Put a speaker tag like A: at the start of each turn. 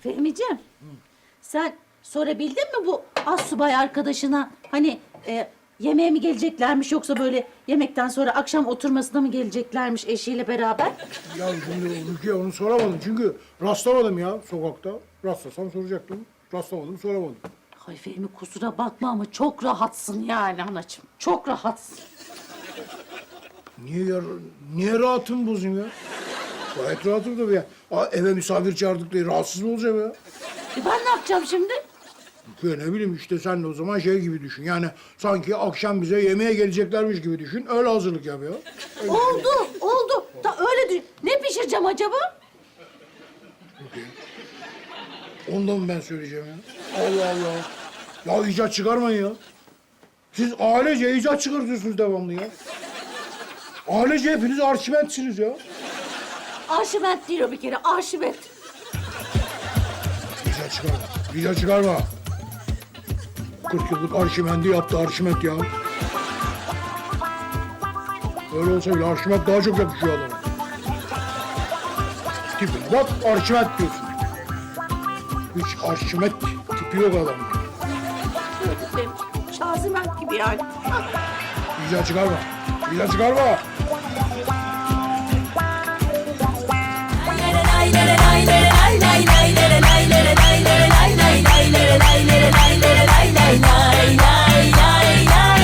A: Fehmiciğim, sen sorabildin mi bu assubay arkadaşına hani e, yemeğe mi geleceklermiş yoksa böyle yemekten sonra akşam oturmasına mı geleceklermiş eşiyle beraber?
B: Ya şimdi Rukiye onu soramadım çünkü rastlamadım ya sokakta. Rastlasam soracaktım. Rastlamadım soramadım.
A: Ay Fehmi kusura bakma ama çok rahatsın yani anacığım. Çok rahatsın.
B: Niye ya, niye rahatım bozayım ya? Gayet rahatım tabii ya. Aa, eve misafir çağırdık diye rahatsız mı olacağım ya?
A: E ben ne yapacağım şimdi?
B: Rukiye ne bileyim işte sen de o zaman şey gibi düşün. Yani sanki akşam bize yemeğe geleceklermiş gibi düşün. Öyle hazırlık yap ya.
A: Oldu, oldu. Da öyle düşün. Ne pişireceğim acaba?
B: Ondan mı ben söyleyeceğim ya? Allah Allah. Ya icat çıkarmayın ya. Siz ailece icat çıkartıyorsunuz devamlı ya. Ailece hepiniz arşimentsiniz ya.
A: Arşimet değil o bir kere, arşimet.
B: İcat çıkarma. İcat çıkarma. 40 yıllık arşimendi yaptı arşimet ya. Öyle olsa bile arşimet daha çok yakışıyor adama. Tipine bak arşimet diyorsun. Hiç arşimet tipi yok adamın.
A: Benim Şaziment gibi yani.
B: İcat çıkarma. İcat çıkarma.